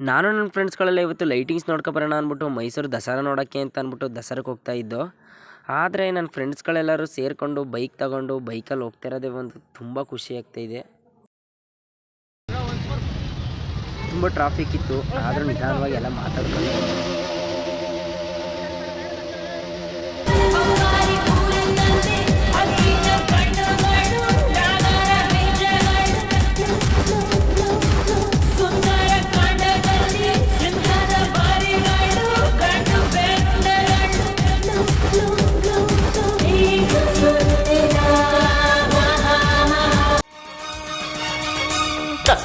ನಾನು ನನ್ನ ಫ್ರೆಂಡ್ಸ್ಗಳೆಲ್ಲ ಇವತ್ತು ಲೈಟಿಂಗ್ಸ್ ನೋಡ್ಕೊ ಬರೋಣ ಅಂದ್ಬಿಟ್ಟು ಮೈಸೂರು ದಸರಾ ನೋಡೋಕ್ಕೆ ಅಂತ ಅಂದ್ಬಿಟ್ಟು ದಸರಾಕ್ಕೆ ಹೋಗ್ತಾ ಇದ್ದೋ. ಆದರೆ ನನ್ನ ಫ್ರೆಂಡ್ಸ್ಗಳೆಲ್ಲರೂ ಸೇರಿಕೊಂಡು ಬೈಕ್ ತಗೊಂಡು ಬೈಕಲ್ಲಿ ಹೋಗ್ತಿರೋದೇ ಒಂದು ತುಂಬ ಖುಷಿ ಆಗ್ತಾಯಿದೆ ತುಂಬ ಟ್ರಾಫಿಕ್ ಇತ್ತು, ಆದರೂ ನಿಧಾನವಾಗಿ ಎಲ್ಲ ಮಾತಾಡ್ಕೊಂಡು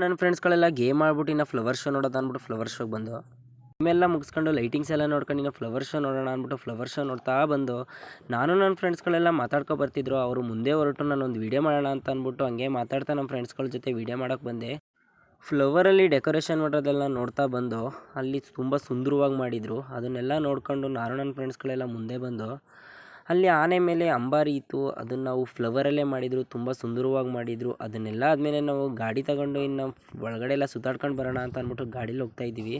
ನನ್ನ ಫ್ರೆಂಡ್ಸ್ಗಳೆಲ್ಲ ಗೇಮ್ ಆಡ್ಬಿಟ್ಟು ಇನ್ನು ಫ್ಲವರ್ ಶೋ ನೋಡೋದು ಅಂದ್ಬಿಟ್ಟು ಫ್ಲವರ್ ಶೋಗೆ ಬಂದು. ಎಲ್ಲ ಮುಗಿಸ್ಕೊಂಡು ಲೈಟಿಂಗ್ಸ್ ಎಲ್ಲ ನೋಡ್ಕೊಂಡು ಇನ್ನು ಫ್ಲವರ್ ಶೋ ನೋಡೋಣ ಅಂದ್ಬಿಟ್ಟು ಫ್ಲವರ್ ಶೋ ನೋಡ್ತಾ ಬಂದು, ನಾನು ನನ್ನ ಫ್ರೆಂಡ್ಸ್ಗಳೆಲ್ಲ ಮಾತಾಡ್ಕೊ ಬರ್ತಿದ್ರು, ಅವರು ಮುಂದೆ ಹೊರಟು ನಾನು ಒಂದು ವೀಡಿಯೋ ಮಾಡೋಣ ಅಂತ ಅಂದ್ಬಿಟ್ಟು ಹಂಗೆ ಮಾತಾಡ್ತಾ ನಮ್ಮ ಫ್ರೆಂಡ್ಸ್ಗಳ ಜೊತೆ ವೀಡಿಯೋ ಮಾಡೋಕ್ಕೆ ಬಂದೆ. ಫ್ಲವರಲ್ಲಿ ಡೆಕೋರೇಷನ್ ಮಾಡೋದೆಲ್ಲ ನೋಡ್ತಾ ಬಂದು, ಅಲ್ಲಿ ತುಂಬ ಸುಂದರವಾಗಿ ಮಾಡಿದರು. ಅದನ್ನೆಲ್ಲ ನೋಡ್ಕೊಂಡು ನಾನು ನನ್ನ ಫ್ರೆಂಡ್ಸ್ಗಳೆಲ್ಲ ಮುಂದೆ ಬಂದು ಅಲ್ಲಿ ಆನೆ ಮೇಲೆ ಅಂಬಾರಿ ಇತ್ತು. ಅದನ್ನು ನಾವು ಫ್ಲವರಲ್ಲೇ ಮಾಡಿದರು, ತುಂಬ ಸುಂದರವಾಗಿ ಮಾಡಿದರು. ಅದನ್ನೆಲ್ಲ ಆದಮೇಲೆ ನಾವು ಗಾಡಿ ತಗೊಂಡು ಇನ್ನು ಒಳಗಡೆ ಎಲ್ಲ ಸುತ್ತಾಡ್ಕೊಂಡು ಬರೋಣ ಅಂತ ಅಂದ್ಬಿಟ್ಟು ಗಾಡೀಲಿ ಹೋಗ್ತಾ ಇದ್ದೀವಿ.